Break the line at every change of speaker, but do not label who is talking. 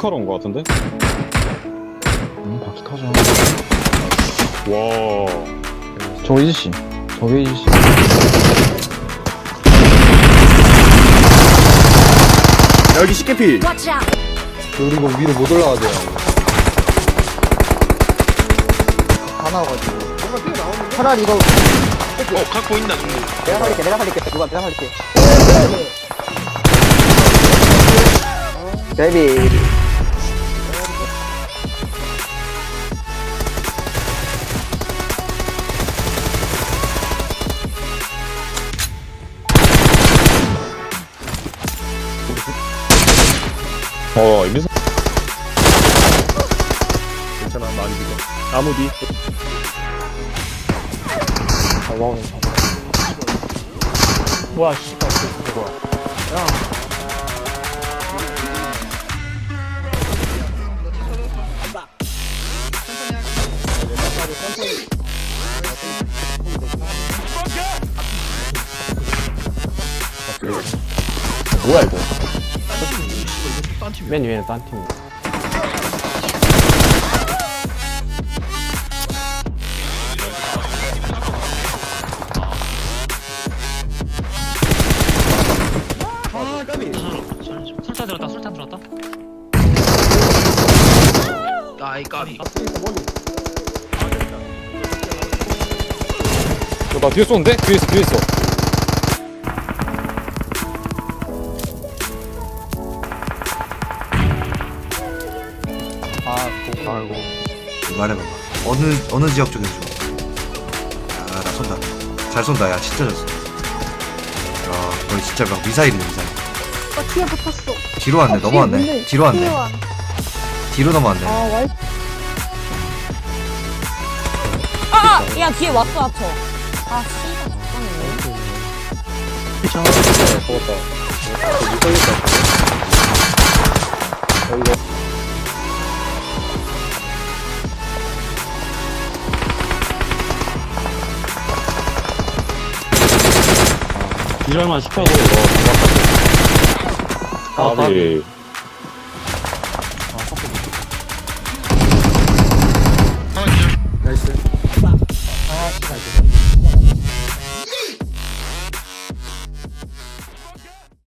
피카로 온 거 같은데?
음, 박수 타자.
와.
저 이지씨. 저기 이지씨.
여기 시계피
Watch out!
그리고 위로 못 올라가죠. 다 나와가지고. 차라리 이거
어 갖고 있나 누구
내가 살릴게, 내가 살릴게. 누가 내가 살릴게. 데비.
어, 이미서.
괜찮아 나안 죽어 아무 뒤
뭐야, 씨발, 그거.
뭐야, 이거?
맨 위에는 딴 팀.
술탄 들었다 술탄 들었다 아이 까비
나 뒤에 쏘는데? 뒤에 있어, 뒤에 있어.
아이고.
말해봐봐. 어느 어느 지역 쪽에서 줘? 야, 나 쏜다. 잘 쏜다. 야, 진짜 잘 쏜다. 야, 거의 진짜 막 미사일이네 미사일.
어, 뒤에 붙었어.
뒤로 왔네.
어, 뒤에
넘어왔네.
있네.
뒤로 왔네.
뒤에 와.
뒤로 넘어왔네.
아, 와이.
아, 아! 야, 뒤에 왔어, 아쳐. 아, 씨발.
못 살렸다. 어, 이거.
기절만 시켜도 이거
아, 네.